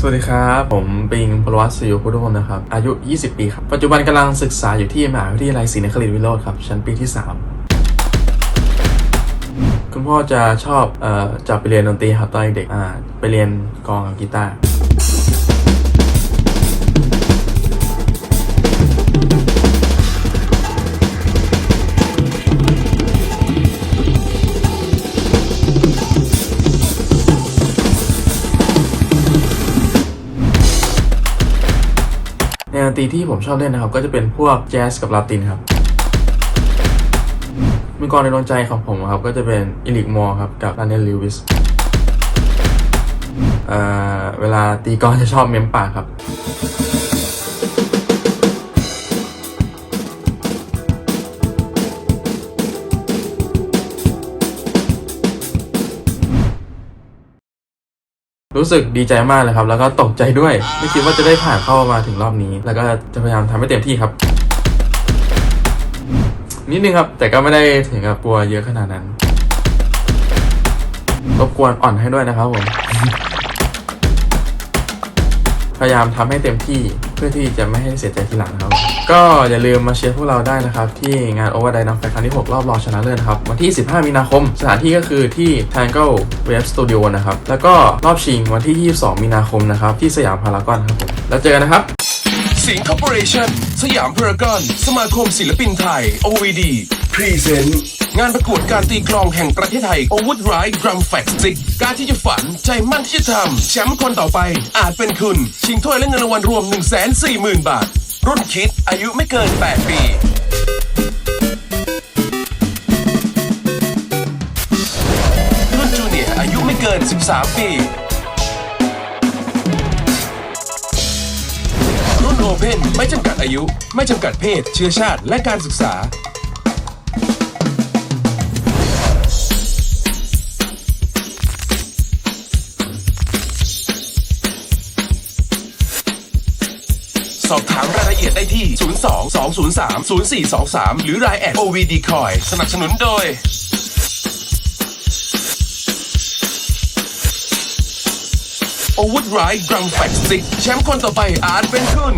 สวัสดีครับ ผมปิงพลวัตศิวพุทธพลนะครับ อายุ 20 ปีครับ ปัจจุบันกำลังศึกษาอยู่ที่มหาวิทยาลัยศรีนครินทร์วิโรธครับ ชั้นปีที่ 3 คุณพ่อจะชอบเอ่อจับไปเรียนดนตรีครับตอนเด็กอ่าไปเรียนกลองกับกีตาร์ นวดนตรีที่ผมชอบเล่นนะครับ ก็จะเป็นพวกแจ๊สกับลาตินครับมือกลองในดวงใจของผมครับ ก็จะเป็นอิลิกมอร์ครับ กับลานเนลลิวิสเวลาตีกลองจะชอบเม้มปากครับ รู้สึกดีใจมากเลยครับ แล้วก็ตกใจด้วย ไม่คิดว่าจะได้ผ่านเข้ามาถึงรอบนี้ แล้วก็จะพยายามทำให้เต็มที่ครับ นิดนึงครับ แต่ก็ไม่ได้ถึงกับกลัวเยอะขนาดนั้นรบกวนอ่อนให้ด้วยนะครับผม พยายามทำให้เต็มที่เพื่อที่จะไม่ให้เสียใจทีหลังครับ ก็อย่าลืมมาเชียร์พวกเราได้นะครับ ที่งาน Over Dynam Fight ครั้งที่ 6 รอบรองชนะเลิศครับ วันที่ 15 มีนาคม สถานที่ก็คือที่ Tangle Web Studio นะครับ แล้วก็รอบชิงวันที่ 22 มีนาคมนะครับที่สยามพารากอนครับผมแล้วเจอกันนะครับสิงค Corporation สยามพารากอนสมาคมศิลปินไทย OVD Present งานประกวดการตีกลองแห่งประเทศไทย Overwood Ride Drum f a c t i c การที่จะฝันใจมั่นที่จะทำแชมป์คนต่อไป อาจเป็นคุณ ชิงถ้วยและเงินรางวัลรวม 140,000 บาท รุ่นคิดอายุไม่เกิน 8 ปีรุ่นจูเนียร์อายุไม่เกิน 13 ปีรุ่นโอเพนไม่จำกัดอายุ ไม่จำกัดเพศ เชื้อชาติและการศึกษา สอบถามรายละเอียดได้ที่ 02 203 0423 หรือ Line แอด OVD Coin สนับสนุนโดย โอวุดไรด์กรัมแฟกซิกแชมป์คนต่อไปอาร์ตเป็นคุณ